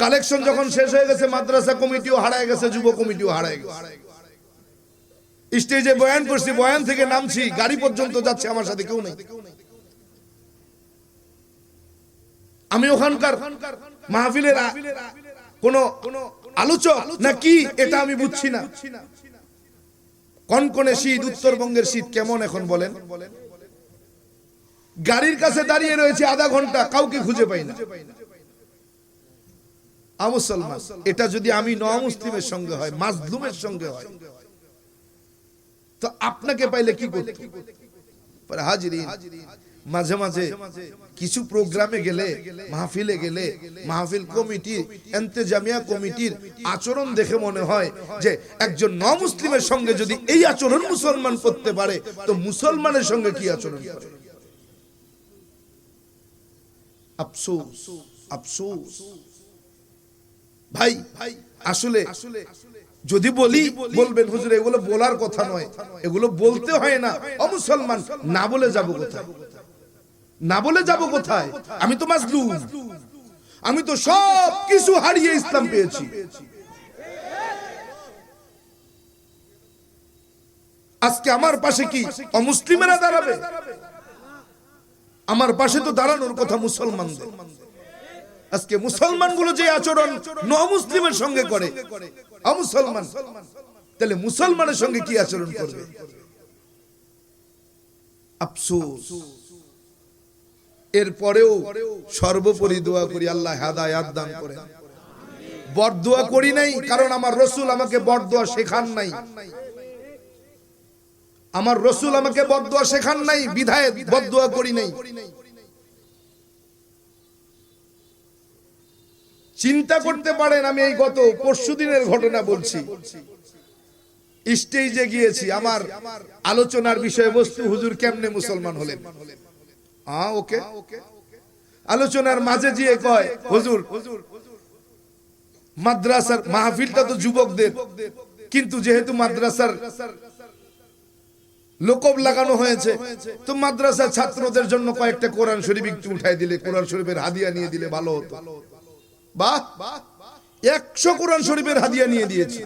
Collection যখন শেষ হয়ে গেছে, মাদ্রাসা কমিটিও হারায় গেছে, যুব কমিটিও হারায় গেছে। স্টেজে বয়ান করছি, বয়ান থেকে নামছি, গাড়ি পর্যন্ত যাচ্ছে, আমার সাথে কেউ নেই। আমি ওখানকার মাহফিলের কোন আলোচক না কি, এটা আমি বুঝছি না। কনকনে শীত, উত্তরবঙ্গের শীত কেমন এখন বলেন? গাড়ির কাছে দাঁড়িয়ে রয়েছে আধা ঘণ্টা, কাউকে খুঁজে পাই না। আমুসলমান, এটা যদি আমি ন মুসলিমের সঙ্গে হয়, মাজলুমের সঙ্গে হয়, তো আপনাকে পাইলে কি করতে? পরে হাজিরি মাঝে মাঝে কিছু প্রোগ্রামে গেলে, মাহফিলে গেলে, মাহফিল কমিটির, এন্তেজামিয়া কমিটির আচরণ দেখে মনে হয় যে একজন ন মুসলিমের সঙ্গে যদি এই আচরণ মুসলমান করতে পারে, তো মুসলমানের সঙ্গে কি আচরণ করে? আফসোস আফসোস ভাই, আসলে যদি বলি, বলবেন, হুজুর, এগুলো বলার কথা নয়। এগুলো বলতে হয় না। অমুসলমান, না বলে যাব কোথায়? না বলে যাব কোথায়? আমি তো মাজলুম। আমি তো সব কিছু হারিয়ে ইসলাম পেয়েছি। আজকে আমার পাশে কি অমুসলিমেরা দাঁড়াবে? আমার পাশে তো দাঁড়ানোর কথা মুসলমানদের। আজকে মুসলমানগুলো যে আচরণ ন মুসলিমের সঙ্গে করে, অমুসলমান, তাহলে মুসলমানের সঙ্গে কি আচরণ করবে? আফসোস। এরপরেও সর্বোপরি দোয়া করি, আল্লাহ হেদায়াত দান করেন। বরদোয়া করি নাই, কারণ আমার রসুল আমাকে বরদোয়া শেখান নাই। আমার রসুল আমাকে বরদোয়া শেখান নাই, বিধায় বরদোয়া করি নাই। চিন্তা করতে পারেন, আমি এই গত পরশু দিনের ঘটনা বলছি। স্টেজে গিয়েছি, আমার আলোচনার বিষয়বস্তু হুজুর কেমনে মুসলমান হলেন? ওকে? আলোচনার মাঝে গিয়ে কয়, হুজুর, মাদ্রাসার মাহফিলটা তো যুবকদের, কিন্তু যেহেতু মাদ্রাসার লোকব লাগানো হয়েছে, তো মাদ্রাসার ছাত্রদের জন্য কয়েকটা কোরআন শরীফ একটু উঠাই দিলে, কোরআন শরীফের হাদিয়া নিয়ে দিলে ভালো হতো। একশো কোরআন শরীফের হাদিয়া নিয়ে দিয়েছে।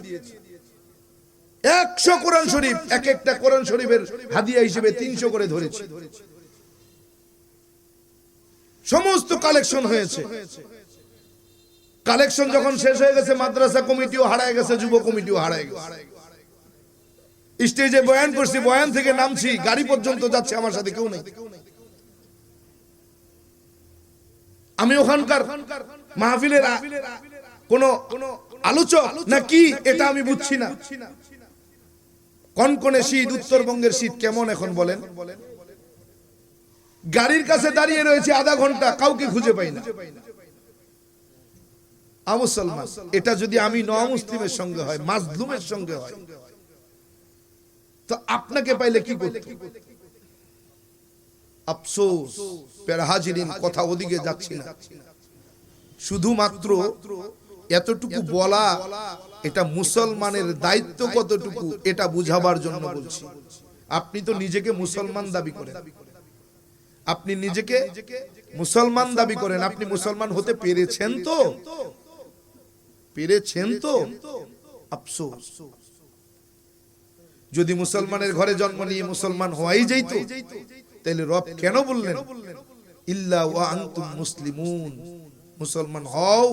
একশো কোরআন শরীফ, এক একটা কোরআন শরীফের হাদিয়া হিসেবে তিনশো করে ধরেছে। সমস্ত কালেকশন হয়েছে। কালেকশন যখন শেষ হয়ে গেছে, মাদ্রাসা কমিটিও হারায় গেছে, যুব কমিটিও হারায় গেছে। স্টেজে বয়ান করছি, বয়ান থেকে নামছি, গাড়ি পর্যন্ত যাচ্ছে, আমার সাথে কেউ নেই। আমি ওখানকার মাহফিলের কোন আলোচক না কি এটা আমি বুঝছি না। কনকনে শীত, উত্তরবঙ্গের শীত কেমন এখন বলেন? গাড়ির কাছে দাঁড়িয়ে রয়েছে আধা ঘণ্টা, কাউকে খুঁজে পাই না। আমুসলমান এটা যদি আমি ন মুসলিমের সঙ্গে হয়, মাজলুমের সঙ্গে হয়, তো আপনাকে পাইলে কি করতে? আফসোস পেরা হাজিরিন কথা ওদিকে যাচ্ছি না। শুধুমাত্র এতটুকু বলা এটা মুসলমানের দায়িত্ব কতটুকু এটা বুঝাবার জন্য বলছি। আপনি তো নিজেকে মুসলমান দাবি করেন। আপনি নিজেকে মুসলমান দাবি করেন। আপনি মুসলমান হতে পেরেছেন তো? পেরেছেন তো? আফসোস। যদি মুসলমানের ঘরে জন্ম নিয়ে মুসলমান হওয়াই যাইতো তাহলে রব কেন বললেন? ইল্লা ওয়া আনতুম মুসলিমুন। মুসলমান হও।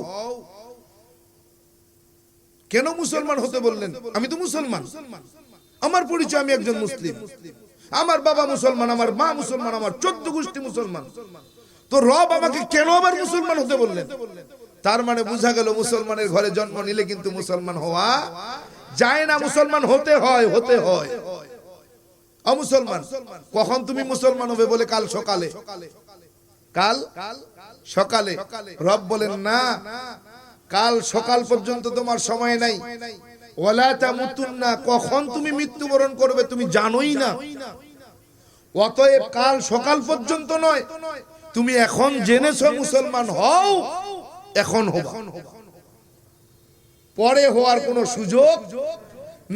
কেন মুসলমান হতে বললেন? আমি তো মুসলমান। আমার পরিচয় আমি একজন মুসলিম। আমার বাবা মুসলমান, আমার মা মুসলমান, আমার চোদ্দ গোষ্ঠী মুসলমান। তো রব আমাকে কেন আবার মুসলমান হতে বললেন? তার মানে বোঝা গেল মুসলমানের ঘরে জন্ম নিলে কিন্তু মুসলমান হওয়া যায় না। মুসলমান হতে হয় হতে হয়। অমুসলমান, কখন তুমি মুসলমান হবে বলে কাল সকালে? কাল? সকালে। রব বলেন, না, কাল সকাল পর্যন্ত তোমার সময় নাই। কখন তুমি মৃত্যুবরণ করবে তুমি জানোই না। অতএব কাল সকাল পর্যন্ত নয়। তুমি এখন জেনেছো মুসলমান হও, এখন পরে হওয়ার কোনো সুযোগ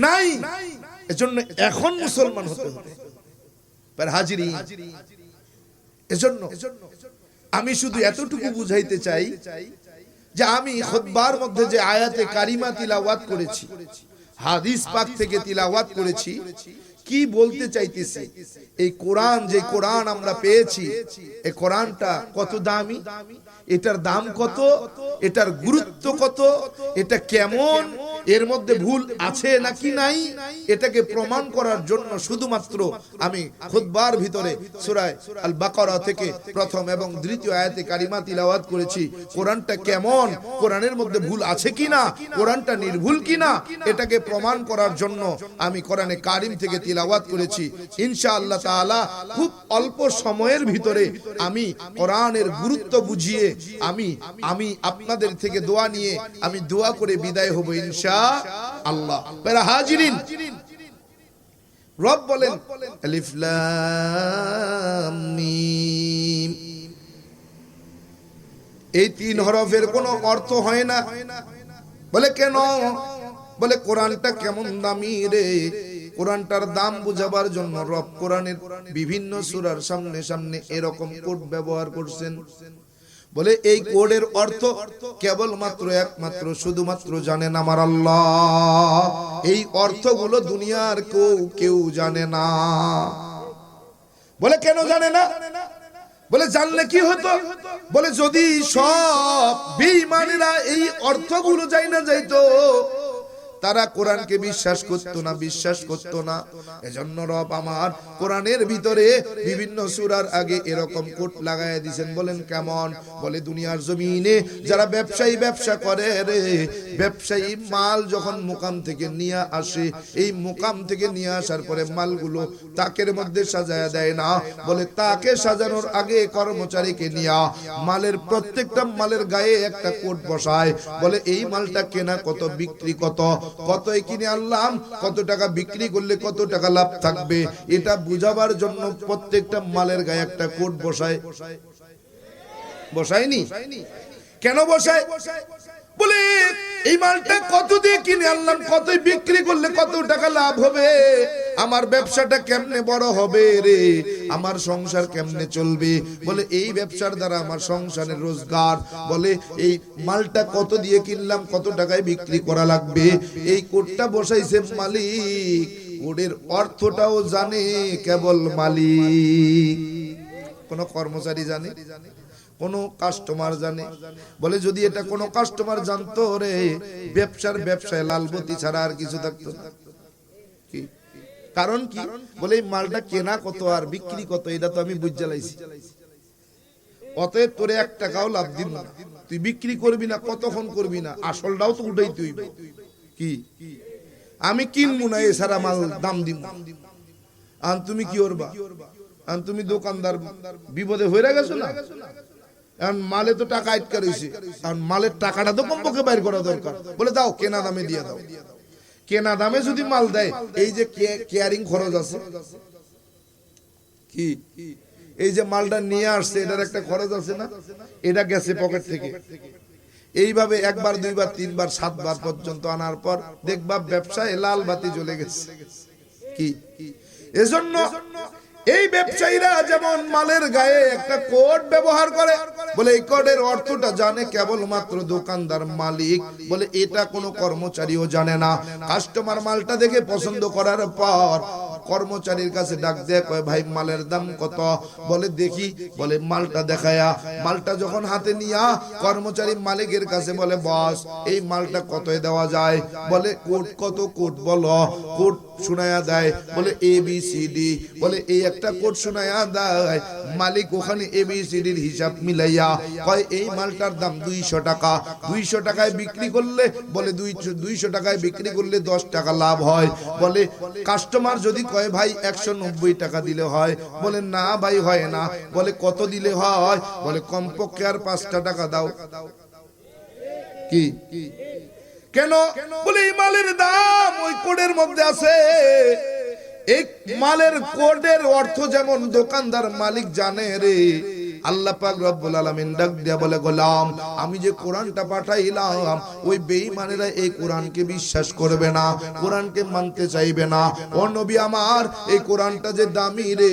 নাই। এজন্য এখন মুসলমান হতে হবে। হাজিরি। এজন্য আমি শুধু এতটুকু বুঝাইতে চাই যে আমি খুতবার মধ্যে যে আয়াতে কারিমা তিলাওয়াত করেছি হাদিস পাক থেকে তিলাওয়াত করেছি কি বলতে চাইতেছি? এই কোরআন যে কোরআন আমরা পেয়েছি এই কোরআনটা কত দামি? এটার দাম কত? এটার গুরুত্ব কত? এটা কেমন? এর মধ্যে ভুল আছে নাকি নাই, এটাকে প্রমাণ করার জন্য শুধুমাত্র আমি খুতবার ভিতরে সূরায় আল বাকারা থেকে প্রথম এবং দ্বিতীয় আয়াতে কারিমা তিলাওয়াত করেছি। কোরআনটা কেমন? কোরআনের মধ্যে ভুল আছে কিনা? কোরআনটা নির্ভুল কিনা? এটাকে প্রমাণ করার জন্য আমি কোরআনে কারিম থেকে তিলাওয়াত করেছি। ইনশাআল্লাহ তাআলা খুব অল্প সময়ের ভিতরে আমি কোরআনের গুরুত্ব বুঝিয়ে আমি আমি আপনাদের থেকে দোয়া নিয়ে আমি দোয়া করে বিদায় হব ইনশা আল্লাহ। পেরা হাজিরিন। রব বলেন, আলিফ লাম মিম। এই তিন হরফের কোনো অর্থ হয় না। বলে, কেন? বলে, কোরআনটা কেমন দামি রে। কোরআনটার দাম বুঝাবার জন্য রব কোরআনের বিভিন্ন সুরার সামনে সামনে এরকম কোড ব্যবহার করছেন। বলে, এই কোডের অর্থ কেবলমাত্র একমাত্র, শুধুমাত্র জানেন আমার আল্লাহ। এই অর্থগুলো দুনিয়ার কেউ কেউ জানে না। বলে, কেন জানে না? বলে, জানলে কি হতো? বলে, যদি সব বেঈমানেরা এই অর্থগুলো যাই না যাইতো তারা কোরআনকে বিশ্বাস করতো না, বিশ্বাস করতো না। এজন্য রব আমার কোরআনের ভিতরে বিভিন্ন সূরার আগে এরকম কোট লাগায় দিয়েছেন। বলেন কেমন? বলে দুনিয়ার জমিনে যারা ব্যবসায়ী ব্যবসা করে রে, ব্যবসায়ী মাল যখন মুকাম থেকে নিয়ে আসে, এই মুকাম থেকে নিয়ে আসার পরে মালগুলো তাকের মধ্যে সাজায় দেয় না। বলে তাকে সাজানোর আগে কর্মচারীকে নিয়া মালের প্রত্যেকটা মালের গায়ে একটা কোট বসায়। বলে এই মালটা কেনা কত, বিক্রি কত? কতই কিনে আনলাম কত টাকা বিক্রি করলে কত টাকা লাভ থাকবে? এটা বুঝাবার জন্য প্রত্যেকটা মালের গায়ে একটা কোট বসায়। বসায়নি? কেন বসায়? বলে, এই মালটা কত দিয়ে কিনে আনলাম? কতই বিক্রি করলে কত টাকা লাভ হবে? আমার ব্যবসাটা কেমনে বড় হবে রে? আমার সংসার কেমনে চলবে? বলে, এই ব্যবসার দ্বারা আমার সংসারের রোজগার। বলে, এই মালটা কত দিয়ে কিনলাম? কত টাকায় বিক্রি করা লাগবে? এই কোটটা বসাইছে মালিক। কোডের অর্থটাও জানে, কেবল মালিক। কোন কর্মচারী জানে? কোন কাস্টমার জানে। বলে, যদি এটা কোন কাস্টমার জানতো রে, ব্যবসার ব্যবসায় লালবতী ছাড়া আর কিছু থাকতো না। কি? কারণ কি? বলে, এই মালটা কেনা কত আর বিক্রি কত, এটা তো আমি বুঝ জ্বালাইছি অতএব তোরে এক টাকাও লাভ দিব না। তুই বিক্রি করবি না, কতক্ষণ করবি না, আসলটাও তো উঠেই তুই কি? আমি কিনবো না এছাড়া মাল দাম দিব আন তুমি কি করবা? আন তুমি দোকানদার, বিপদে হয়ে গেছো না? এখন মালে তো টাকা আটকা রয়েছে। আর মালের টাকাটা তো কমপক্ষে বাইর করা দরকার। বলে দাও, কেনা দামে দিয়ে দাও। কেনা দামে যদি মাল দেয়, এই যে কেয়ারিং খরচ আছে। কি? এই যে মালটা নিয়ে আসছে, এটার একটা খরচ আছে না? এটা গেছে পকেট থেকে। এইভাবে একবার, দুইবার, তিনবার, সাতবার পর্যন্ত আনার পর দেখবা ব্যবসায় লাল বাতি জ্বলে গেছে। কি? এজন্য এই ব্যবসায়ীরা যেমন মালের গায়ে একটা কোড ব্যবহার করে, বলে এই কোডের অর্থটা জানে কেবলমাত্র দোকানদার মালিক, বলে এটা কোনো কর্মচারীও জানে না। কাস্টমার মালটা দেখে পছন্দ করার পর কর্মচারীর কাছে ডাক দেয়, কয়, ভাই, মালের দাম কত? বলে, দেখি। বলে, মালটা দেখায়া। মালটা যখন হাতে নিয়া কর্মচারী মালিকের কাছে বলে, বস, এই মালটা কতই দেওয়া যায়? বলে, কোট কত কোট বলো। কোট শোনায়া দেয়, বলে, এ, বি, সি, ডি। বলে, এই একটা কোট শোনায়া দেয়, মালিক ওখানে এ, বি, সি, ডির হিসাব মিলাইয়া। কয়, এই মালটার দাম দুইশো টাকা। দুইশো টাকায় বিক্রি করলে, বলে দুইশো দুইশো টাকায় বিক্রি করলে দশ টাকা লাভ হয়। বলে, কাস্টমার যদি কয় ভাই, একশো নব্বই টাকা দিলে হয়। বলে, না, ভাই, হয় না। বলে, কত দিলে হয়? বলে, কমপক্ষে আর পাঁচটা টাকা দাও। কি? কেন? বলে, এই মালের দাম ওই কোডের মধ্যে আছে। এই মালের কোডের অর্থ যেমন দোকানদার মালিক জানে রে আল্লাহ পাক রব্বুল ডাক দিয়া বলে, গোলাম, আমি যে কোরআনটা পাঠাইলাম, ওই এই কোরআনকে বিশ্বাস করবে না, কোরআনকে মানতে চাইবে না। ও নবী আমার, এই কোরআনটা যে দামি রে,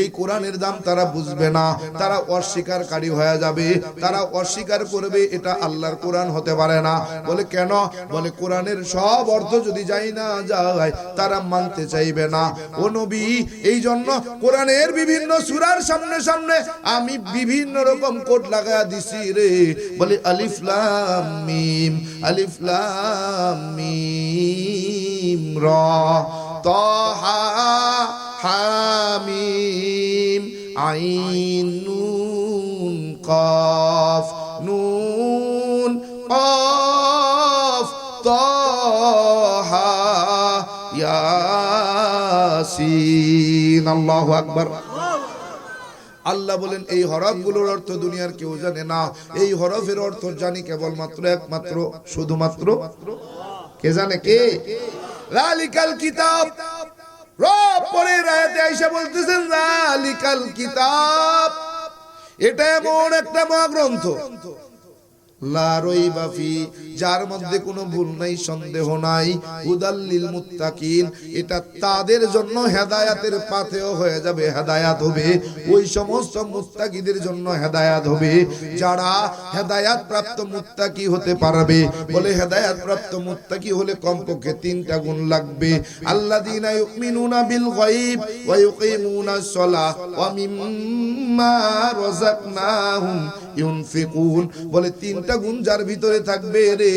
এই কোরআনের দাম তারা বুঝবে না। তারা অস্বীকারী হয়ে যাবে, তারা অস্বীকার করবে, এটা আল্লাহর কোরআন হতে পারে না। বলে, কেন? বলে, কোরআনের সব অর্থ যদি যাই না যায়, তারা মানতে চাইবে না। ও নবী এই জন্য কোরআনের বিভিন্ন সুরার সামনে সামনে আমি বিভিন্ন রকম কোড লাগায়া দিছি রে। বলে আলিফ লাম মিম, আলিফ লাম মিম, র। তাহা হামিম আইন নুন কফ নুন কফ, তাহা ইয়াসিন, আল্লাহু আকবার। আল্লাহ বলেন, এই হরফগুলোর অর্থ দুনিয়ার কেউ জানে না। এই হরফের অর্থ জানি কেবলমাত্র, একমাত্র, শুধুমাত্র কে জানে কে? কিতাব। আইসা বলতেছেন, লালিকাল কিতাব। এটা এমন একটা মহাগ্রন্থ। যার মধ্যে কোনো ভুল নাই, সন্দেহ নাই। উদাল্লিল মুত্তাকিন, এটা তাদের জন্য হেদায়াতের পাথেও হয়ে যাবে, হেদায়াত হবে। ওই সমস্ত মুত্তাকিদের জন্য হেদায়াত হবে। যারা হেদায়াত প্রাপ্ত মুত্তাকি হতে পারবে, বলে হেদায়াত প্রাপ্ত মুত্তাকি হলে কমপক্ষে তিনটা গুণ লাগবে। আল্লাযীনা ইউমিনুনা বিল গায়ব ওয়া ইউকিমুনাস সালাহ ওয়া মিম্মা রাযাকনাহুম ইউনফিকুন, বলে তিনটা গুণ যার ভিতরে থাকবে রে,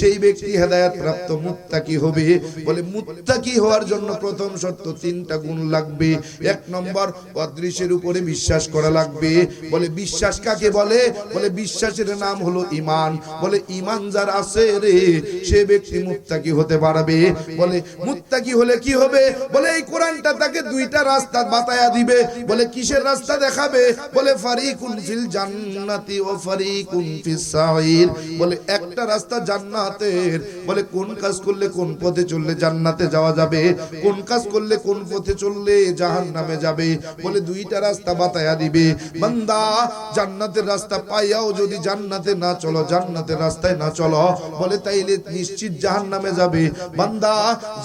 সেই ব্যক্তি হেদায়েত প্রাপ্ত মুত্তাকি হবে। বলে মুত্তাকি হওয়ার জন্য প্রথম শর্ত তিনটা গুণ লাগবে। এক নম্বর, অদৃশ্যের উপরে বিশ্বাস করা লাগবে। বলে বিশ্বাস কাকে বলে? বলে বিশ্বাসের নাম হলো ঈমান। বলে ঈমান যার আছে রে, সে ব্যক্তি মুত্তাকি হতে পারবে। বলে মুত্তাকি হলে কি হবে? বলে এই কোরআনটা তাকে দুইটা রাস্তা বাতায়া দিবে। বলে কিসের রাস্তা দেখাবে? বলে ফারিকুন ফিল জান্নাতি। ও ফারিকুন ফিস সাইর বলে, একটা রাস্তা জান্নাতের। বলে, কোন কাজ করলে কোন পথে চললে জান্নাতে যাওয়া যাবে? কোন কাজ করলে কোন পথে চললে জাহান্নামে যাবে? বলে, দুইটা রাস্তা বাতায়া দিবে। বান্দা, জান্নাতের রাস্তা পাইয়াও যদি জান্নাতে না চলো, জান্নাতের রাস্তায় না চলো, বলে, তাইলে নিশ্চিত জাহান্নামে যাবে। বান্দা,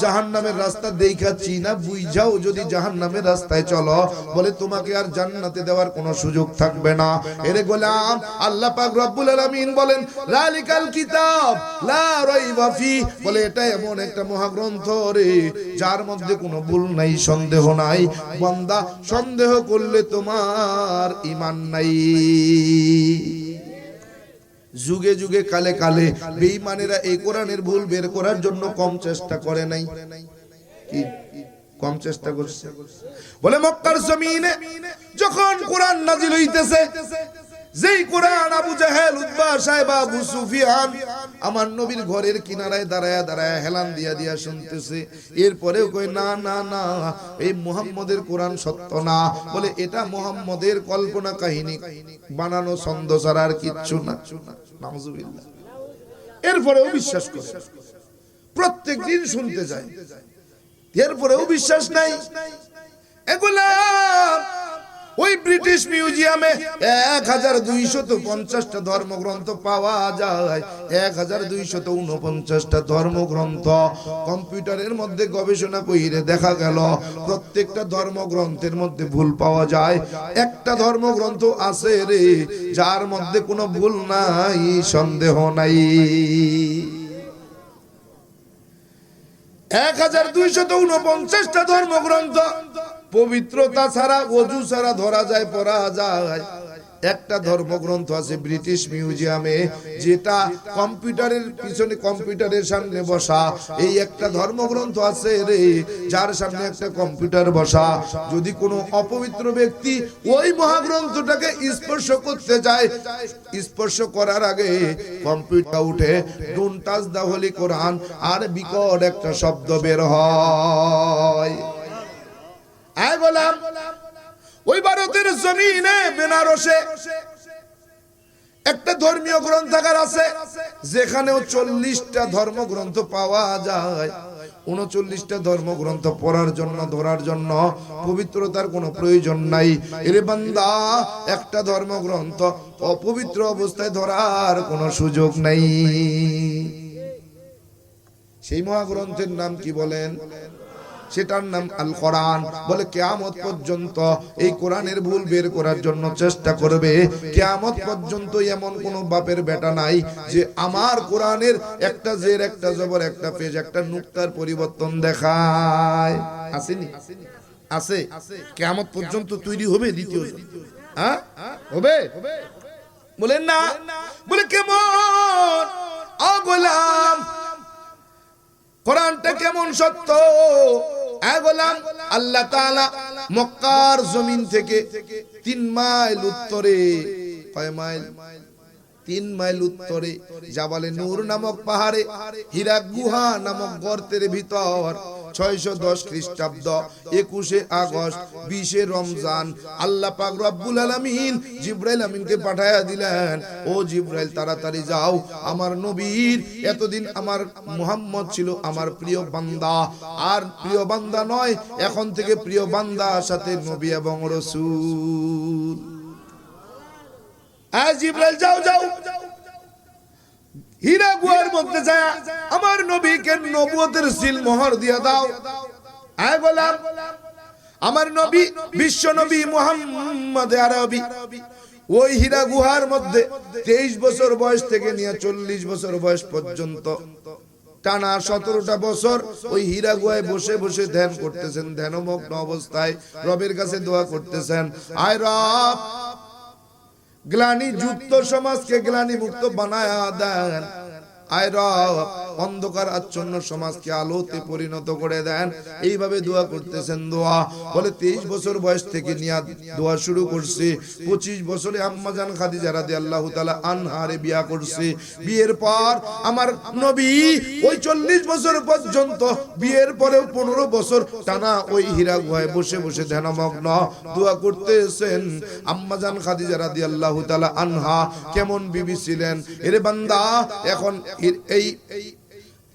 জাহান্নামের রাস্তা দেখা চিনা বুঝাও যদি জাহান্নামের রাস্তায় চলো, বলে, তোমাকে আর জান্নাতে দেওয়ার কোনো সুযোগ থাকবে না। এরে গোলাম আল্লাহ পাক রব্বুল আলামিন বলেন, লালিকাল কিতাব, লা রাইবা ফি। বলে, এটা এমন একটা মহাগ্রন্থ রে, যার মধ্যে কোনো ভুল নাই, সন্দেহ নাই। বান্দা সন্দেহ করলে তোমার ঈমান নাই। যুগে যুগে কালে কালে বেঈমানেরা এই কোরআনের ভুল বের করার জন্য কম চেষ্টা করে নাই। কি? কম চেষ্টা করছে। বলে, মক্কার জমিনে যখন কোরআন নাজিল হইতেছে যেই কোরআন আবু জাহেল উদ্বা সাহেব আবু সুফিয়ান আমার নবীর ঘরের কিনারায় দাঁড়ায়া দাঁড়ায়া হেলান দিয়া দিয়া শুনতেছে। এরপরেও কই না না না, এই মুহাম্মদের কোরআন সত্য না। বলে, এটা মুহাম্মদের কল্পনা কাহিনী। বানানো ছন্দ ছাড়া আর কিচ্ছু না। নাউজুবিল্লাহ। এরপরেও বিশ্বাস করে। প্রত্যেক দিন শুনতে যায়। এরপরেও বিশ্বাস নাই। এগুলা ওই ব্রিটিশ মিউজিয়ামে এক হাজার দুইশত পঞ্চাশটা ধর্মগ্রন্থ পাওয়া যায়। এক হাজার দুইশত উনপঞ্চাশটা ধর্মগ্রন্থ কম্পিউটারের মধ্যে গবেষণা কইরে দেখা গেল, প্রত্যেকটা ধর্মগ্রন্থের মধ্যে ভুল পাওয়া যায়। একটা ধর্মগ্রন্থ আছে রে, যার মধ্যে কোনো ভুল নাই, সন্দেহ নাই। এক হাজার দুইশত উনপঞ্চাশটা ধর্মগ্রন্থ পবিত্রতা ছাড়া, অজু ছাড়া ধরা যায়, পড়া যায়। একটা ধর্মগ্রন্থ আছে ব্রিটিশ মিউজিয়ামে, যেটা কম্পিউটারের পিছনে কম্পিউটারের সামনে বসা। এই একটা ধর্মগ্রন্থ আছে রে, যার সামনে একটা কম্পিউটার বসা। যদি কোনো অপবিত্র ব্যক্তি ওই মহাগ্রন্থটাকে স্পর্শ করতে যায়, স্পর্শ করার আগে কম্পিউটার উঠে ডোন্ট টাচ দা কোরআন আর বিকট একটা শব্দ বের হয়। আয় গোলাম ওই ভারতের জমিনে বেনারসে একটা ধর্মীয় গ্রন্থাগার আছে, যেখানেও চল্লিশটা ধর্মগ্রন্থ পাওয়া যায়। উনচল্লিশটা ধর্মগ্রন্থ পড়ার জন্য, ধরার জন্য পবিত্রতার কোনো প্রয়োজন নাই। এরে বান্দা, একটা ধর্মগ্রন্থ অপবিত্র অবস্থায় ধরার কোনো সুযোগ নাই। সেই মহাগ্রন্থের নাম কি বলেন? সেটার নাম আল কোরআন বলে কেয়ামত পর্যন্ত এই কোরআনের ভুল বের করার জন্য চেষ্টা করবে। কেয়ামত পর্যন্ত এমন কোন বাপের বেটা নাই যে আমার কোরআনের একটা জের, একটা জবর, একটা পেজ একটা নুক্তার পরিবর্তন দেখায়। আসেনি? আছে? কেয়ামত পর্যন্ত তৈরি হবে দ্বিতীয় হ্যাঁ? হবে? বলেন না। বলে কেমন? অগোলাম। কোরআনটা কেমন সত্য? গোলাম, আল্লাহ তাআলা মক্কার জমিন থেকে তিন মাইল উত্তরে, কয় মাইল? তিন মাইল উত্তরে জাবালে নূর নামক পাহাড়ে, হীরা গুহা নামক গর্তের ভিতর ছয়শো দশ খ্রিস্টাব্দ একুশে আগস্ট, বিশে রমজান। আল্লাহ পাক রব্বুল আলামিন জিব্রাইল আমিনকে পাঠায়া দিলেন, ও জিব্রাইল, তাড়াতাড়ি যাও। আমার নবীর এতদিন আমার মুহাম্মদ ছিল আমার প্রিয় বান্দা। আর প্রিয় বান্দা নয়, এখন থেকে প্রিয় বান্দা সাথে নবী এবং রসূল। জিব্রাইল, যাও যাও। হীরা গুহার মধ্যে যায়, আমার নবীকে নবুয়তের সিল মোহর দিয়ে দাও। আয় গোলাম, আমার নবী, বিশ্ব নবী মুহাম্মদ আরবি। ওই হীরা গুহার মধ্যে তেইশ বছর বয়স থেকে নিয়ে চল্লিশ বছর বয়স পর্যন্ত টানা সতেরোটা বছর ওই হীরা গুহায় বসে বসে ধ্যান করতেছেন, ধ্যানমগ্ন অবস্থায় রবের কাছে দোয়া করতেছেন। আয় রব গ্লানি যুক্ত সমাজকে গ্লানি মুক্ত বানায়া দেন। আয় অন্ধকার আচ্ছন্ন সমাজকে আলোতে পরিণত করে দেন। এইভাবে দোয়া করতেছেন দোয়া। বলে তেইশ বছর বয়স থেকে নিয়া দোয়া শুরু করছে। পঁচিশ বছরে আম্মাজান খাদিজা রাদি আল্লাহ তালা আনহারে বিয়া করছে। বিয়ের পর আমার নবী ওই চল্লিশ বছর পর্যন্ত, বিয়ের পরেও পনেরো বছর টানা ওই হীরা গুহায় বসে বসে ধ্যানমগ্ন দোয়া করতেছেন। আম্মাজান খাদিজা রাদি আল্লাহ তালা আনহা কেমন বিবি ছিলেন? এরে বান্দা, এখন এই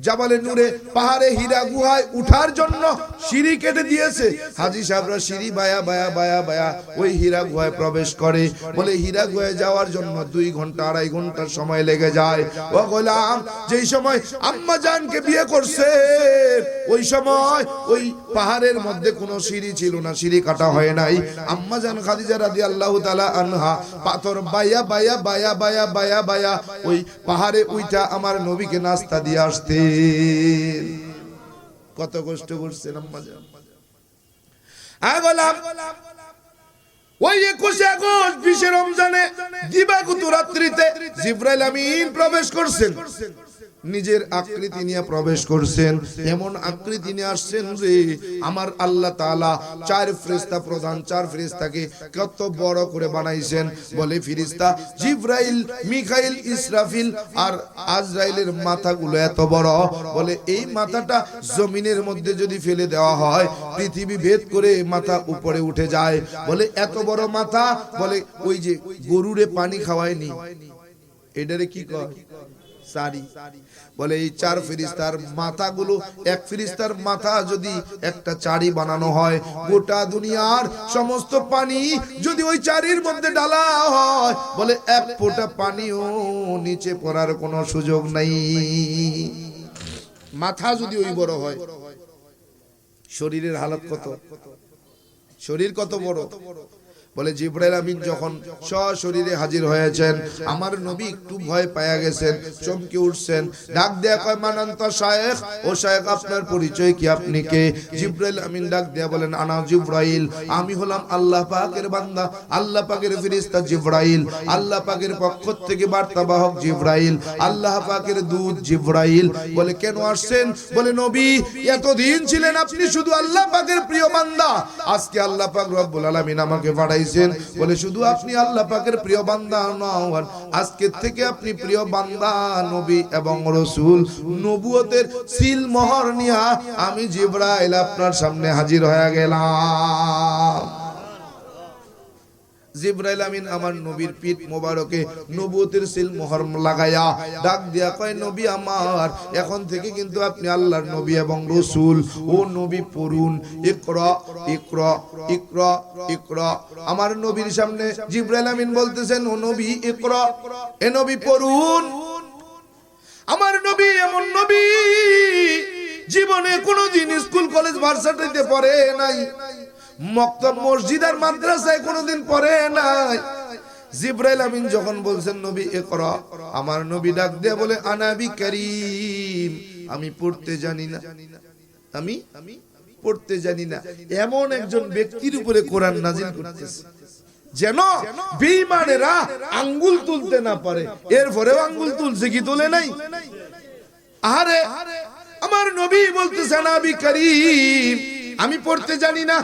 জাবালে নূরে, পাহাড়ে হীরা গুহায় উঠার জন্য সিঁড়ি কেটে দিয়েছে। হাজি সাহেবরা সিঁড়ি বায়া বায়া বায়া বায়া ওই হীরা গুহায় প্রবেশ করে। বলে, হীরা গুহায় যাওয়ার জন্য দুই ঘণ্টা, আড়াই ঘণ্টার সময় লেগে যায়। ও গোলাম, যেই সময় আম্মা জানকে বিয়ে করছে, ওই সময় ওই পাহাড়ের মধ্যে কোনো সিঁড়ি ছিল না, সিঁড়ি কাটা হয় নাই। আম্মা জান খাদিজা রাদি আল্লাহ তালা আনহা পাথর বায়া বায়া বায়া বায়া বায়া বায়া ওই পাহাড়ে উইটা আমার নবীকে নাস্তা দিয়ে কত কষ্ট করছেন ওই একুশে আগস্ট বিশে রমজানে দিবাগত রাত্রিতে জিব্রাইল আমিন প্রবেশ করছেন। নিজের আকৃতি নিয়ে প্রবেশ করছেন। এমন আকৃতি নিয়ে আসছেন যে, আমার আল্লাহ তাআলা চার ফেরেশতা প্রধান, চার ফেরেশতাকে কত বড় করে বানাইছেন। বলে ফেরেশতা, জিব্রাইল, মিখাইল, ইসরাফিল আর আজরাইলের মাথাগুলো এত বড়। বলে, এই মাথাটা জমিনের মধ্যে যদি ফেলে দেওয়া হয়, পৃথিবী ভেদ করে মাথা উপরে উঠে যায়। বলে, এত বড় মাথা? বলে, ওই যে গরুরে পানি খাওয়ায়নি। এটারে কি কয়? সারি। বলে এই চার মাথাগুলো, এক মাথা যদি একটা চারি বানানো হয়, গোটা দুনিয়ার সমস্ত পানি যদি ওই চারির মধ্যে ডালা হয়, বলে এক ফোঁটা পানিও নিচে পড়ার কোনো সুযোগ নাই। মাথা যদি ওই বড় হয়, শরীরের হালত কত? শরীর কত বড়? বলে জিব্রাইল আমিন যখন সশরীরে হাজির হয়েছেন, আমার নবী একটু ভয় পায়া গেছেন, চমকে উঠছেন। ডাক দেয়া কয়, মানান্ত শায়েখ, ও শায়েখ, আপনার পরিচয় কি আপনি কে? জিব্রাইল আমিন ডাক দেয়া বলেন, আনা জিব্রাইল, আমি হলাম আল্লাহ পাকের বান্দা, আল্লাহ পাকের ফেরেশতা জিব্রাইল, আল্লাহ পাকের পক্ষ থেকে বার্তাবাহক জিব্রাইল, আল্লাহ পাকের দূত জিব্রাইল। বলে, কেন আসছেন? বলে, নবী, এতদিন ছিলেন আপনি শুধু আল্লাহ পাকের প্রিয় বান্দা, আজকে আল্লাহ পাক রব্বুল আলামিন আমাকে পাঠাইছেন বলে শুধু আপনি আল্লাহ পাকের প্রিয় বান্দা নন। আজকে থেকে আপনি প্রিয় বান্দা, নবী এবং রসুল, নবুয়তের সিল মোহর নিয়া আমি জিব্রাইল আপনার সামনে হাজির হয়ে গেলাম। জিব্রাইল আমিন আমার নবীর পিঠ মোবারকে নবুয়তের সিল মোহর লাগায়া ডাক দিয়া কয়, নবী আমার, এখন থেকে কিন্তু আপনি আল্লাহর নবী এবং রসুল। ও নবী, পড়ুন, ইকরা ইকরা ইকরা ইকরা। আমার নবীর সামনে জিব্রাইল আমিন বলতেছেন, ও নবী, ইকরা, এ নবী, পড়ুন। আমার নবী এমন নবী, জীবনে কোনোদিন স্কুল, কলেজ, ভার্সিটিতে পড়ে নাই। মক্তব মসজিদ আর মাদ্রাসায় কোনোদিন পড়ে নাই। জিব্রাইল আমিন যখন বলছেন, নবী এ কর আমার নবী ডাক দিয়ে বলে আনাবি করিম। আমি পড়তে জানি না। আমি পড়তে জানি না। এমন একজন ব্যক্তির উপরে কোরআন নাজিল করতেছে। যেন বেঈমানেরা আঙ্গুল তুলতে না পারে। এরপরেও আঙ্গুল তুলছে কি তুলে নাই? আরে আমার নবী বলতেছেন আবি করিম। আমি পড়তে জানি না।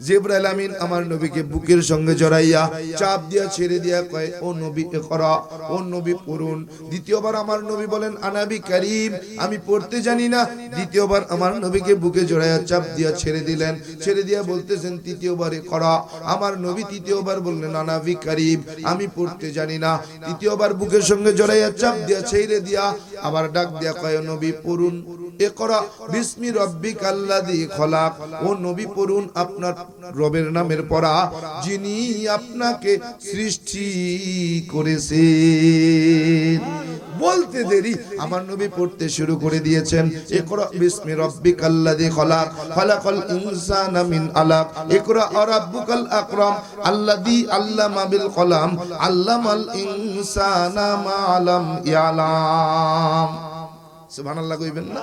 জিব্রাইল আমিন আমার নবীকে বুকের সঙ্গে জড়াইয়া চাপ দিয়া ছেড়ে দিয়া কয়, ও নবী করা, ও নবী, পড়ুন। দ্বিতীয়বার আমার নবী বলেন আনাবি করিম, আমি পড়তে জানি না। দ্বিতীয়বার আমার নবীকে বুকে জড়াইয়া চাপ দিয়া ছেড়ে দিলেন। ছেড়ে দিয়া বলতেছেন, তৃতীয়বারে করা। আমার নবী তৃতীয়বার বললেন আনাবি করিম, আমি পড়তে জানি না। তৃতীয়বার বুকের সঙ্গে জড়াইয়া চাপ দিয়া ছেড়ে দিয়া আবার ডাক দিয়া কয় নবী, পড়ুন। এ করা, বিস্মি রব্বিক আল্লাদি খলাক। ও নবী, পড়ুন, আপনার রবের নামের পড়া যিনি আপনাকে সৃষ্টি করেছে। বলতে দেরি, আমার নবী পড়তে শুরু করে দিয়েছেন। ইকরা বিসমি রব্বিকাল্লাযী খলাক, খলাকাল ইনসানা মিন আলাক। ইকরা রাব্বুকাল আকরাম, আল্লাযী আল্লামা বিল কলাম আল্লামাল ইনসানা মা লাম ইয়ালাম। সুবহানাল্লাহ কইবেন না?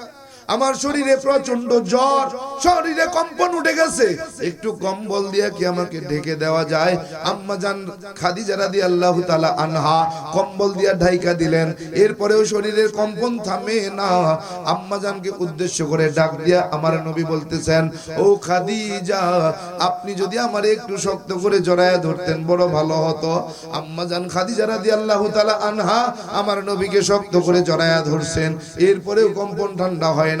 আমার শরীরে প্রচণ্ড জ্বর, শরীরে কম্পন উঠে গেছে। একটু কম্বল দিয়ে কি আমাকে ঢেকে দেওয়া যায়? আম্মা জান খাদিজা রাদিয়াল্লাহু তাআলা আনহা কম্বল দিয়ে ঢাইকা দিলেন। এরপরেও শরীরের কম্পন থামে না। আম্মা জানকে উদ্দেশ্য করে ডাক দিয়া আমার নবী বলতেছেন, ও খাদিজা, আপনি যদি আমারে একটু শক্ত করে জড়ায় ধরতেন, বড় ভালো হতো। আম্মা জান খাদিজা রাদিয়াল্লাহু তাআলা আনহা আমার নবীকে শক্ত করে জড়ায়া ধরছেন। এরপরেও কম্পন ঠান্ডা হয় না।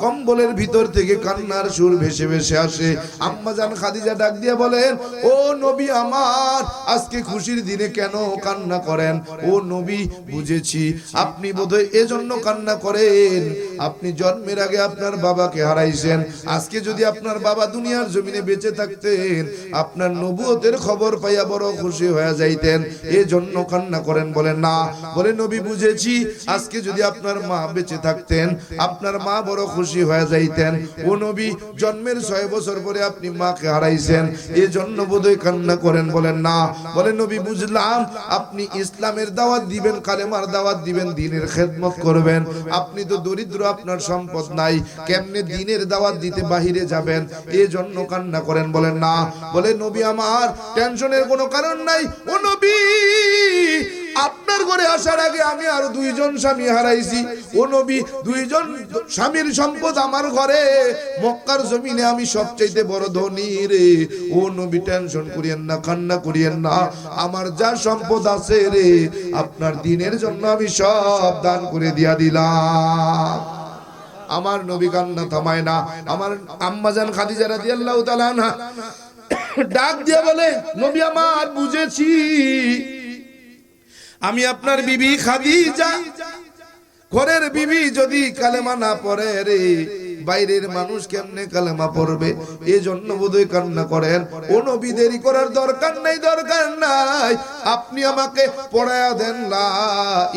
কম্বলের ভিতর থেকে কান্নার সুর ভেসে ভেসে আসে। আম্মা জান খাদিজা ডাক দিয়ে বলেন, ও নবী আমার, আজকে খুশির দিনে কেন কান্না করেন? ও নবী, বুঝেছি। আপনি বোধহয় এজন্য কান্না করেন। আপনি জন্মের আগে আপনার বাবাকে হারাইছেন। আজকে যদি আপনার বাবা দুনিয়ার জমিনে বেঁচে থাকতেন, আপনার নবুয়তের খবর পাইয়া বড় খুশি হয়ে যাইতেন। এজন্য কান্না করেন বলেন, না। বলে, নবী, বুঝেছি। আজকে যদি আপনার মা বেঁচে থাকতেন, আপনার মা বড় খুশি হয়ে যাইতেন। ও নবী, জন্মের ছয় বছর পরে আপনি মাকে হারাইছেন। এই জন্য বোধহয় কান্না করেন, বলেন, না। বলেন, নবী, বুঝলাম। আপনি ইসলামের দাওয়াত দিবেন, কালেমার দাওয়াত দিবেন, দিনের খেদমত করবেন। আপনি তো দরিদ্র, আপনার সম্পদ নাই। কেমনে দিনের দাওয়াত দিতে বাহিরে যাবেন? এই জন্য কান্না করেন, বলেন, না। বলে নবী, আমার টেনশনের কোনো কারণ নাই। ও নবী আপনার ঘরে আসার আগে আমি আর দুইজন স্বামী হারাইছি। ও নবী, দুইজন স্বামীর সম্পদ আমার ঘরে। মক্কার জমিনে আমি সবচাইতে বড় ধনী রে। ও নবী, টেনশন করিয়েন না, কান্না করিয়েন না। আমার যা সম্পদ আছে রে, আপনার দিনের জন্য আমি সব দান করে দিয়া দিলাম। আমার নবী কান্না থামায় না। আমার আম্মাজান খাদিজা রাদিয়াল্লাহু তাআলা আনহা ডাক দিয়ে বলে, নবী আমার, বুঝেছি। আমি আপনার বিবি খাদিজা। ঘরের বিবি যদি কালেমা না পড়ে রে, বাইরের মানুষ কেমনে কালেমা পড়বে? এই জন্য বোধহয় কান্না করেন। ও নবী করার দরকার নাই দরকার নাই। আপনি আমাকে পড়ায়া দেন, লা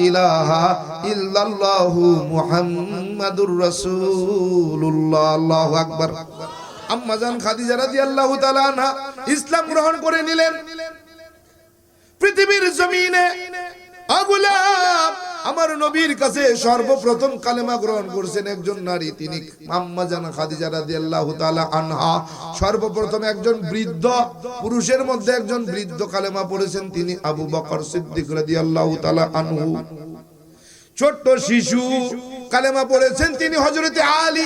ইলাহা ইল্লাল্লাহু মুহাম্মাদুর রাসূলুল্লাহ, আল্লাহু আকবার। আম্মা জান খাদিজা রাদিয়াল্লাহু তাআলা আনহা ইসলাম গ্রহণ করে নিলেন। পৃথিবীর জমিনে অগুলাম আমার নবীর কাছে সর্বপ্রথম কালেমা গ্রহণ করছেন একজন নারী, তিনি আম্মা জানা খাদিজা রাদিয়াল্লাহু তাআলা আনহা। সর্বপ্রথম একজন বৃদ্ধ, পুরুষের মধ্যে একজন বৃদ্ধ কালেমা পড়েছেন তিনি আবু বকর সিদ্দিক রাদিয়াল্লাহু তাআলা আনহু। ছোট্ট শিশু কালেমা পড়েছেন তিনি হযরতে আলী।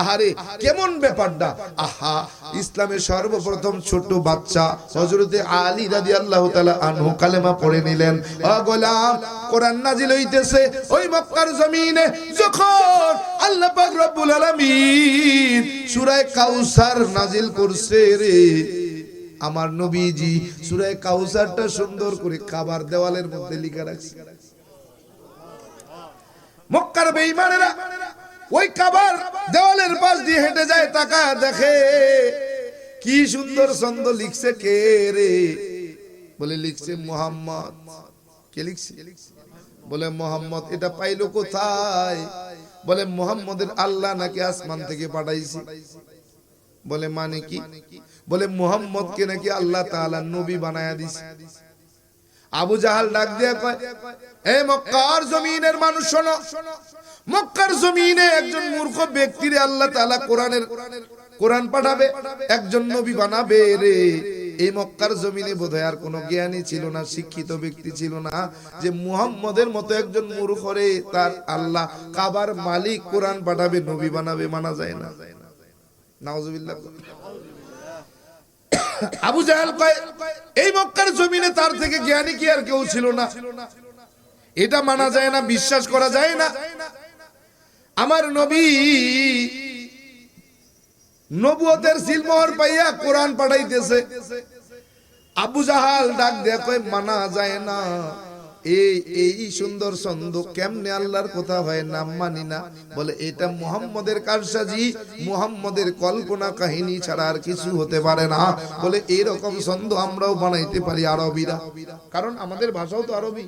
আহারে, কেমন ব্যাপারটা? আহা, ইসলামের সর্বপ্রথম ছোট বাচ্চা হযরতে আলী রাদিয়াল্লাহু তাআলা আনহু কালেমা পড়ে নিলেন। কোরআন নাজিল হইতেছে, ওই মক্কার জমিনে যখন আল্লাহ পাক রব্বুল কাউসার নাজিল করছে রে, আমার নবীজি সূরা কাউসারটা সুন্দর করে খাবার দেওয়ালের মধ্যে লিখা রাখছে। মক্কার বেঈমানেরা ওই কাবার দেওয়ালের পাশ দিয়ে হেঁটে যায় টাকা দেখে কি সুন্দর ছন্দ লিখছে কে রে? বলে, লিখছে মোহাম্মদ। কে লিখছে? বলে, মোহাম্মদ, এটা পাইলো কোথায়? বলে, মোহাম্মদের আল্লাহ নাকি আসমান থেকে পাঠাইছি। বলে মানে কি? বলে মোহাম্মদ কে নাকি আল্লাহ তাআলা নবী বানায়া দিছে। আবু জাহাল ডাক দিয়ে কয়, এ মক্কার জমিনের মানুষ শোনো মক্কার জমিনে একজন মূর্খ ব্যক্তির আল্লাহ তাআলা কোরআনের কোরআন পাঠাবে, একজন নবী বানাবে রে। এই মক্কার জমিনে বোধহয় আর কোনো জ্ঞানী ছিল না, শিক্ষিত ব্যক্তি ছিল না যে মুহাম্মদের মতো একজন মূর্খ রে, তার আল্লাহ কাবার মালিক কোরআন পাঠাবে, নবী বানাবে, মানা যায় না। আবু জাহাল কয়, এই মক্কার জমিনে তার থেকে জ্ঞানী কি আর কেউ ছিল না? এটা মানা যায় না, বিশ্বাস করা যায় না। আমার নবী নবুয়তের সিলমোহর পাইয়া কোরআন পাঠাইতেছে। আবু জাহাল ডাক কয়, মানা যায় না। এই এই সুন্দর ছন্দ কেমনে আল্লাহর কথা হয় নাম মানি না। বলে, এটা মুহাম্মদের কারসাজি, মুহাম্মদের কল্পনা কাহিনী ছাড়া আর কিছু হতে পারে না। বলে এরকম ছন্দ আমরাও বানাইতে পারি আরবিরা। কারণ আমাদের ভাষাও তো আরবি।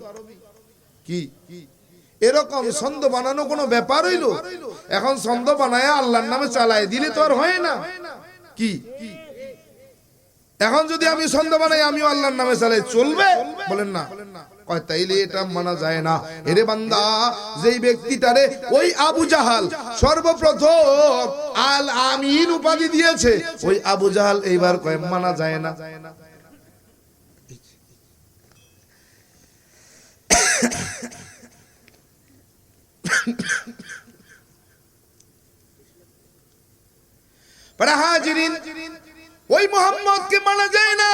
কি? এরকম ছন্দ বানানো কোনো ব্যাপার হইল? এখন ছন্দ বানায় আল্লাহর নামে চালায় দিলে তো আর হয় না। কি? এখন যদি আমি ছন্দ বানাই, আমিও আল্লাহর নামে চালাই। চলবে? বলেন না। কয়, তাইলে এটা মানা যায় না। এরে বান্দা, যেই ব্যক্তিটারে ওই আবু জাহাল সর্বপ্রথম আল আমিন উপাধি দিয়েছে, ওই আবু জাহাল এইবার কয়, মানা যায় না। ওই মোহাম্মদকে মানা যায় না।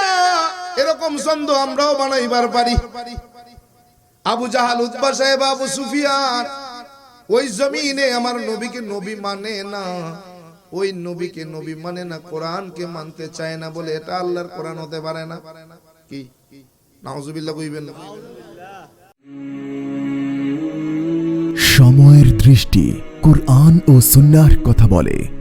এরকম ছন্দ আমরাও বানাইবার পারি। আবু জাহাল, উতবা সাহেব, আবু সুফিয়ান, ওই জমিনে আমার নবীকে নবী মানে না। ওই নবীকে নবী মানে না, কোরআনকে মানতে চায় না বলে এটা আল্লাহর কোরআন হতে পারে না। কি? নাউজুবিল্লাহ কইবেন না। সময়ের দৃষ্টি কুরআন ও সুন্নার কথা বলে।